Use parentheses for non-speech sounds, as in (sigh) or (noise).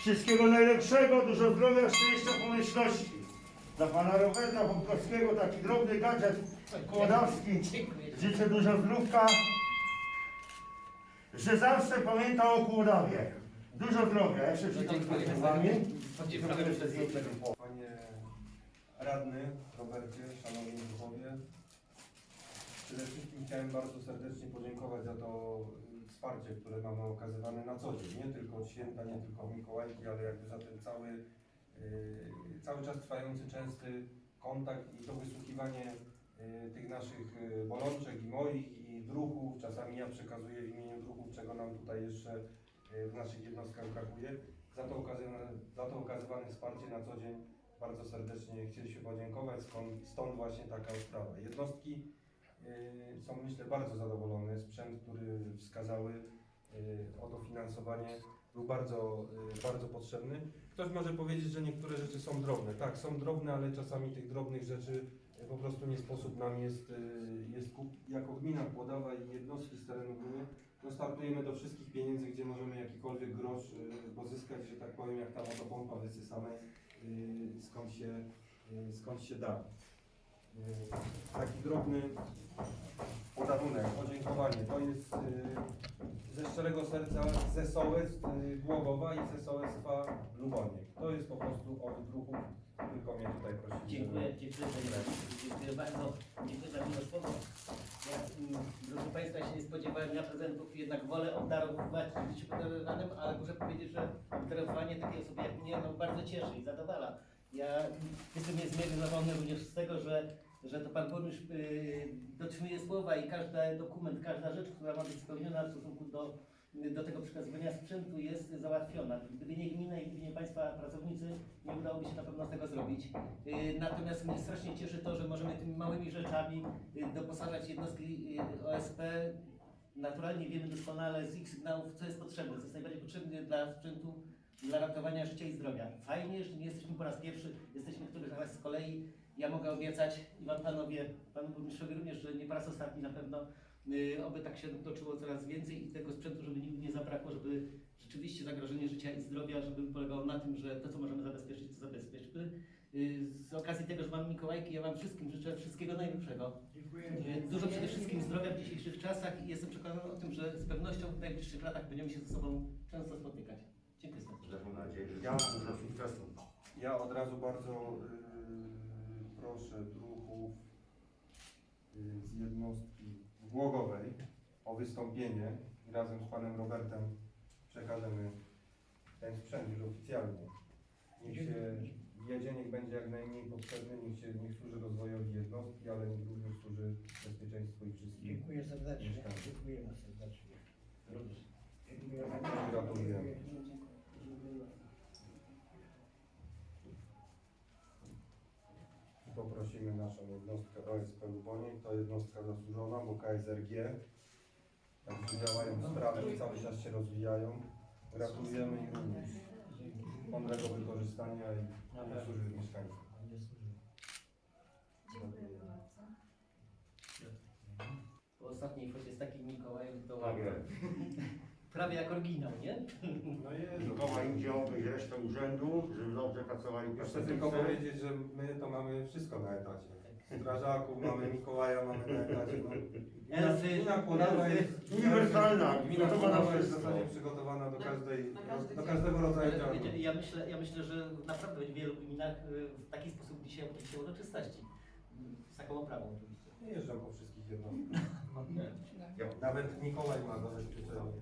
Wszystkiego najlepszego, dużo zdrowia, szczęścia, pomyślności. Dla pana Roberta Bąkowskiego taki drobny gadżet kłodawski. Życzę dużo zdrówka, że zawsze pamięta o Kłodawie. Dużo zdrowia. Ja się przytam z wami. Zrobię jeszcze zdjęcie. Panie radny Robercie, szanowni duchowie, przede wszystkim chciałem bardzo serdecznie podziękować za to y, wsparcie, które mamy okazywane na co dzień. Nie tylko od święta, nie tylko od Mikołajki, ale jakby za ten cały, y, cały czas trwający częsty kontakt i to wysłuchiwanie y, tych naszych bolączek i moich i druhów. Czasami ja przekazuję w imieniu druhów, czego nam tutaj jeszcze y, w naszych jednostkach brakuje. Za to, okazywane, za to okazywane wsparcie na co dzień bardzo serdecznie chcieliśmy podziękować, skąd, stąd właśnie taka sprawa. Jednostki y, są myślę bardzo zadowolone. Sprzęt, który wskazały y, o dofinansowanie był bardzo, bardzo potrzebny. Ktoś może powiedzieć, że niektóre rzeczy są drobne. Tak, są drobne, ale czasami tych drobnych rzeczy po prostu nie sposób nam jest, y, jest jako gmina Kłodawa i jednostki z terenu gminy, no startujemy do wszystkich pieniędzy, gdzie możemy jakikolwiek grosz y, pozyskać, że tak powiem, jak ta motopompa wysysanej, y, skąd się, y, skąd się da. Taki drobny podarunek, podziękowanie. To jest szczerego serca ze sołectw y, Głogowa i ze sołectwa Luboniek. To jest po prostu od druhów, tylko mnie tutaj żeby- Dziękuję, dziękuję. Dziękuję bardzo. Dziękuję za miłe słowo. Ja, mm, proszę Państwa, się nie spodziewałem ja prezentów, jednak wolę obdarowywać życiu podarowanym, ale muszę powiedzieć, że obdarowanie takiej osoby jak mnie no, bardzo cieszy i zadowala. Ja mm, jestem niezmiernie zadowolony również z tego, że, że to Pan Burmistrz yy, dotrzymuje słowa i każdy dokument, każda rzecz, która ma być spełniona w stosunku do, do tego przekazywania sprzętu jest załatwiona. Gdyby nie gmina i gdyby nie Państwa pracownicy, nie udałoby się na pewno tego zrobić. Yy, Natomiast mnie strasznie cieszy to, że możemy tymi małymi rzeczami yy, doposażać jednostki yy, OSP. Naturalnie wiemy doskonale z ich sygnałów, co jest potrzebne, co jest najbardziej potrzebne dla sprzętu, dla ratowania życia i zdrowia. Fajnie, że nie jesteśmy po raz pierwszy, jesteśmy któryś raz z kolei. Ja mogę obiecać i Wam Panowie, Panu Burmistrzowi również, że nie po raz ostatni na pewno, oby tak się toczyło coraz więcej i tego sprzętu, żeby nigdy nie zabrakło, żeby rzeczywiście zagrożenie życia i zdrowia, żeby polegało na tym, że to, co możemy zabezpieczyć, to zabezpieczmy. Yy, Z okazji tego, że mamy Mikołajki, ja Wam wszystkim życzę wszystkiego najlepszego. Yy, Dużo przede wszystkim zdrowia w dzisiejszych czasach i jestem przekonany o tym, że z pewnością w najbliższych latach będziemy się ze sobą często spotykać. Dziękuję serdecznie. Nadzieję. Ja dużo sukcesu. Ja od razu bardzo y, proszę druhów y, z jednostki Głogowej o wystąpienie i razem z panem Robertem przekażemy ten sprzęt już oficjalnie. Niech się jedzie, niech będzie jak najmniej potrzebny, niech, się, niech służy rozwojowi jednostki, ale niech również służy bezpieczeństwu i wszystkim. Dziękuję serdecznie. Mieszkańcy. Dziękujemy serdecznie. Gratulujemy. Poprosimy naszą jednostkę OSP Lubonie, to jednostka zasłużona, bo KSRG, także działają sprawnie, cały czas się rozwijają. Gratulujemy im również mądrego wykorzystania i i służby mieszkańcom. Dziękujemy bardzo. Po ostatniej focie z takim Mikołajem to Tak. (laughs) prawie jak oryginał, nie? No jest. Idzie obejść resztę urzędu, żeby dobrze pracowali Już chcę tylko pracownicy. powiedzieć, że my to mamy wszystko na etacie. Strażaków mamy, Mikołaja mamy na etacie. No. Elfy, Gmina Kłodawa elfy. jest Uniwersalna, Gmina gotowa na Kłodawa jest w wszystko. zasadzie przygotowana do każdej, Na każdy do dzień. każdego rodzaju Ale wiecie, działu. ja myślę, ja myślę, że naprawdę w wielu gminach y, w taki sposób dzisiaj obchodzi się uroczystości. Z taką oprawą oczywiście. Nie jeżdżam po wszystkich jednostkach. Nawet Mikołaj ma zabezpieczenie.